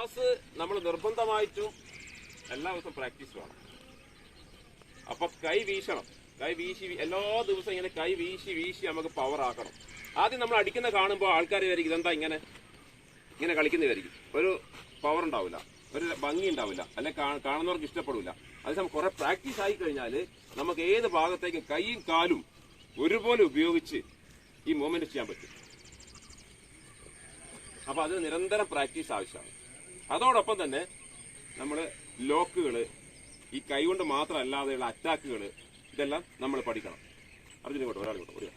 Class നമ്മൾ നിർബന്ധമായിട്ടും എല്ലാ ദിവസവും പ്രാക്ടീസ് വേണം. അപ്പൊ കൈ വീശണം. കൈ വീശി എല്ലാ ദിവസവും ഇങ്ങനെ കൈ വീശി വീശി നമുക്ക് പവർ ആക്കണം. ആദ്യം നമ്മൾ അടിക്കുന്ന കാണുമ്പോൾ ആൾക്കാർ വിചാരിക്കും ഇതെന്താ ഇങ്ങനെ? ഇങ്ങനെ കളിക്കുന്നതായിരിക്കും ഒരു പവർ ഉണ്ടാവില്ല. ഒരു ഭംഗി ഉണ്ടാവില്ല. അല്ലെ കാണുന്നവർക്ക് ഇഷ്ടപ്പെടില്ല അതേസമയം കുറെ പ്രാക്ടീസ് ആയി കഴിഞ്ഞാൽ നമുക്ക് ഏത് ഭാഗത്തേക്കും കൈയും കാലും ഒരുപോലെ ഉപയോഗിച്ച് ഈ മൂവ്മെന്റ് ചെയ്യാൻ പറ്റും. അപ്പൊ അത് നിരന്തരം പ്രാക്ടീസ് ആവശ്യമാണ്. അതോടൊപ്പം തന്നെ നമ്മൾ ലോക്കുകൾ ഈ കൈ കൊണ്ട് മാത്രമല്ലാതെയുള്ള അറ്റാക്കുകൾ ഇതെല്ലാം നമ്മൾ പഠിക്കണം. അർജുന ഇങ്ങോട്ട് ഒരാൾ ഇങ്ങോട്ട് ഒരു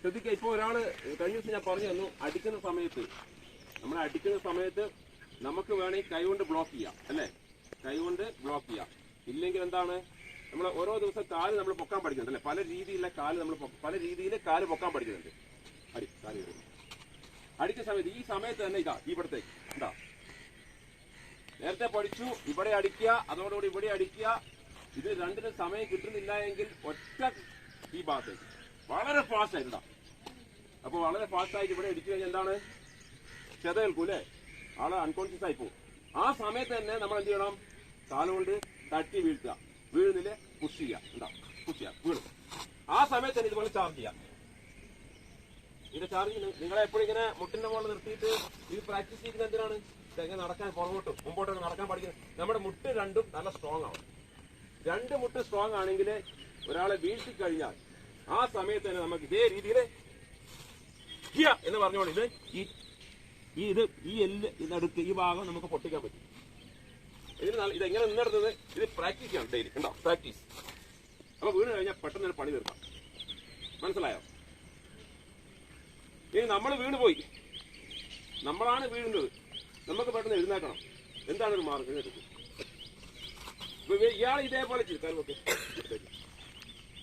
ശ്രദ്ധിക്കുക ഇപ്പോൾ ഒരാൾ കഴിഞ്ഞ ദിവസം ഞാൻ പറഞ്ഞു തന്നു അടിക്കുന്ന സമയത്ത് നമ്മൾ അടിക്കുന്ന സമയത്ത് നമുക്ക് വേണമെങ്കിൽ കൈ കൊണ്ട് ബ്ലോക്ക് ചെയ്യാം അല്ലേ? കൈ കൊണ്ട് ബ്ലോക്ക് ചെയ്യാം. ഇല്ലെങ്കിൽ എന്താണ്? നമ്മൾ ഓരോ ദിവസം കാൽ നമ്മൾ പൊക്കാൻ പഠിക്കുന്നുണ്ട് അല്ലേ? പല രീതിയിലുള്ള കാൽ നമ്മൾ പല രീതിയിൽ കാൽ പൊക്കാൻ പഠിക്കുന്നുണ്ട്. അടി കാൽ അടിക്കുന്ന സമയത്ത് ഈ സമയത്ത് തന്നെ ഇതാ ഇവിടത്തേക്ക് എന്താ നേരത്തെ പഠിച്ചു ഇവിടെ അടിക്കുക അതോടുകൂടി ഇവിടെ അടിക്കുക. ഇത് രണ്ടിന് സമയം കിട്ടുന്നില്ല എങ്കിൽ ഒറ്റ ഈ ഭാഗത്തേക്ക്. വളരെ ഫാസ്റ്റ് ആയിട്ടാ അപ്പൊ വളരെ ഫാസ്റ്റ് ആയിട്ട് ഇവിടെ അടിച്ചു കഴിഞ്ഞാൽ എന്താണ്? ചെതേൽക്കും അല്ലെ? ആൾ അൺകോൺഷ്യസ് ആയി പോകും. ആ സമയത്ത് തന്നെ നമ്മൾ എന്ത് ചെയ്യണം? കാലുകൊണ്ട് തട്ടി വീഴ്ത്തുക. വീഴുന്നില്ലേ? പുഷ് ചെയ്യുക. എന്താ പുഷ് ചെയ്യുക. വീഴും ആ സമയത്ത് തന്നെ ഇതുപോലെ ചാർജ് ചെയ്യാം ഇതിന്റെ ചാർജ് നിങ്ങളെ എപ്പോഴും ഇങ്ങനെ മുട്ടിന്റെ മുകളിൽ നിർത്തിയിട്ട് ഇത് പ്രാക്ടീസ് ചെയ്യുന്നത് എന്തിനാണ്? ഇതെങ്ങനെ നടക്കാൻ പുറകോട്ടും മുമ്പോട്ടൊക്കെ നടക്കാൻ പഠിക്കുന്നത്. നമ്മുടെ മുട്ട് രണ്ടും നല്ല സ്ട്രോങ് ആവും രണ്ട് മുട്ട് സ്ട്രോങ് ആണെങ്കിൽ ഒരാളെ വീഴ്ത്തി കഴിഞ്ഞാൽ ആ സമയത്ത് തന്നെ നമുക്ക് ഇതേ രീതിയിൽ എന്ന് പറഞ്ഞോളൂ ഇത് ഈ ഈ ഇത് ഈ എല്ല് ഇതെടുത്ത് ഈ ഭാഗം നമുക്ക് പൊട്ടിക്കാൻ പറ്റും. ഇതിന് ഇത് ഇതെങ്ങനെ നിന്നെടുത്തത്? ഇത് പ്രാക്ടീസ് ചെയ്യണം ഡെയിലി ഉണ്ടോ പ്രാക്ടീസ് അപ്പൊ വീണ് കഴിഞ്ഞാൽ പെട്ടെന്ന് പണി തീർക്കാം. മനസ്സിലായോ? ഇനി നമ്മൾ വീണ് പോയി. നമ്മളാണ് വീഴുന്നത്. നമുക്ക് പെട്ടെന്ന് എഴുന്നേക്കണം എന്താണ് ഒരു മാർഗം? എഴുന്നേക്കും ഇയാൾ ഇതേപോലെ ചെയ്തു. കരുവൊക്കെ.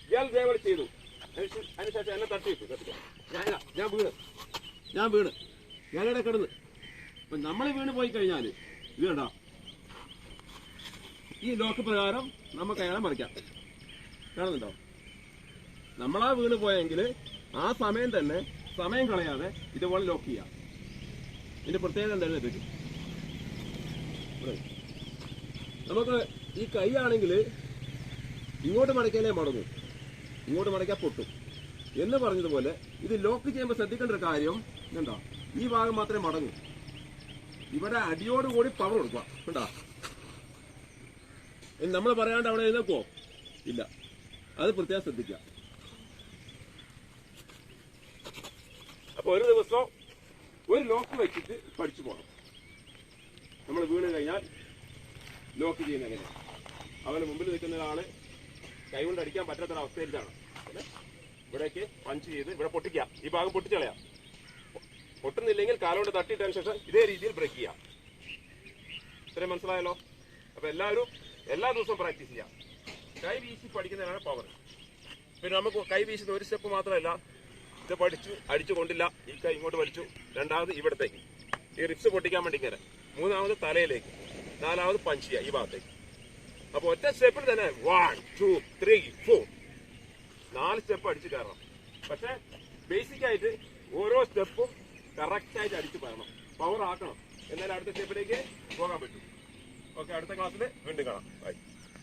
ഇയാൾ ഇതേപോലെ ചെയ്തു. അതിനുശേ- അതിനുശേഷം എന്നെ തട്ടിയിട്ടു തട്ടിക്കോ. ഞാൻ ഞാൻ വീണ്. ഞാൻ വീണ്. ഞാനിവിടെ കിടന്ന്. അപ്പൊ നമ്മൾ വീണ് പോയി കഴിഞ്ഞാൽ ഇത് കണ്ടോ. ഈ ലോക്ക് പ്രകാരം നമുക്ക് അയാളെ മറിക്കാം. കാണുന്നുണ്ടോ? നമ്മളാ വീണ് പോയെങ്കിൽ ആ സമയം തന്നെ സമയം കളയാതെ ഇതുപോലെ ലോക്ക് ചെയ്യാം. ഇതിന്റെ പ്രത്യേകത എന്താണെന്ന് പറ്റും നമുക്ക് ഈ കൈ ആണെങ്കിൽ ഇങ്ങോട്ട് മടക്കിയാലേ മടങ്ങും. ഇങ്ങോട്ട് മടക്കിയാൽ പൊട്ടും. എന്ന് പറഞ്ഞതുപോലെ ഇത് ലോക്ക് ചെയ്യുമ്പോൾ ശ്രദ്ധിക്കേണ്ട ഒരു കാര്യം എന്താ? ഈ ഭാഗം മാത്രമേ മടങ്ങൂ. ഇവിടെ അടിയോടുകൂടി പവർ കൊടുക്കുക. കണ്ടാ? നമ്മൾ പറയാണ്ട് അവിടെ എഴുന്നേക്കോ ഇല്ല. അത് പ്രത്യേകം ശ്രദ്ധിക്കുക. അപ്പൊ ഒരു ദിവസം ഒരു ലോക്ക് വെച്ചിട്ട് പഠിച്ചു പോകണം നമ്മൾ വീണ് കഴിഞ്ഞാൽ ലോക്ക് ചെയ്യുന്ന എങ്ങനെ അവന് മുമ്പിൽ നിൽക്കുന്ന ഒരാൾ കൈകൊണ്ട് അടിക്കാൻ പറ്റാത്തൊരു അവസ്ഥയിലാണ്? ഇവിടേക്ക് പഞ്ച് ചെയ്ത് ഇവിടെ പൊട്ടിക്കാം ഈ ഭാഗം പൊട്ടിച്ചളയാം പൊട്ടുന്നില്ലെങ്കിൽ കാലുകൊണ്ട് തട്ടിയിട്ടതിന് ശേഷം ഇതേ രീതിയിൽ ബ്രേക്ക് ചെയ്യാം. ഇത്രയും മനസ്സിലായല്ലോ? അപ്പോൾ എല്ലാവരും എല്ലാ ദിവസവും പ്രാക്ടീസ് ചെയ്യാം. കൈ വീശി പഠിക്കുന്നതിനാണ് പവർ പിന്നെ നമുക്ക് കൈ വീശുന്ന ഒരു സ്റ്റെപ്പ് മാത്രമല്ല ഇത് അടിച്ചു അടിച്ചു കൊണ്ടില്ല. ഈ കൈ ഇങ്ങോട്ട് വലിച്ചു. രണ്ടാമത് ഇവിടത്തേക്ക്. ഈ റിപ്സ് പൊട്ടിക്കാൻ വേണ്ടി ഇങ്ങനെ. മൂന്നാമത് തലയിലേക്ക്. നാലാമത് പഞ്ച് ചെയ്യുക ഈ ഭാഗത്തേക്ക്. അപ്പൊ ഒറ്റ സ്റ്റെപ്പിൽ തന്നെ വൺ ടു ത്രീ ഫോർ നാല് സ്റ്റെപ്പ് അടിച്ചു കയറണം. പക്ഷെ ബേസിക് ആയിട്ട് ഓരോ സ്റ്റെപ്പും കറക്റ്റ് ആയിട്ട് അടിച്ചു പറയണം. പവർ ആക്കണം. എന്നാലും അടുത്ത സ്റ്റെപ്പിലേക്ക് പോകാൻ പറ്റും. ഓക്കെ അടുത്ത ക്ലാസ്സിൽ വീണ്ടും കാണാം. ബൈ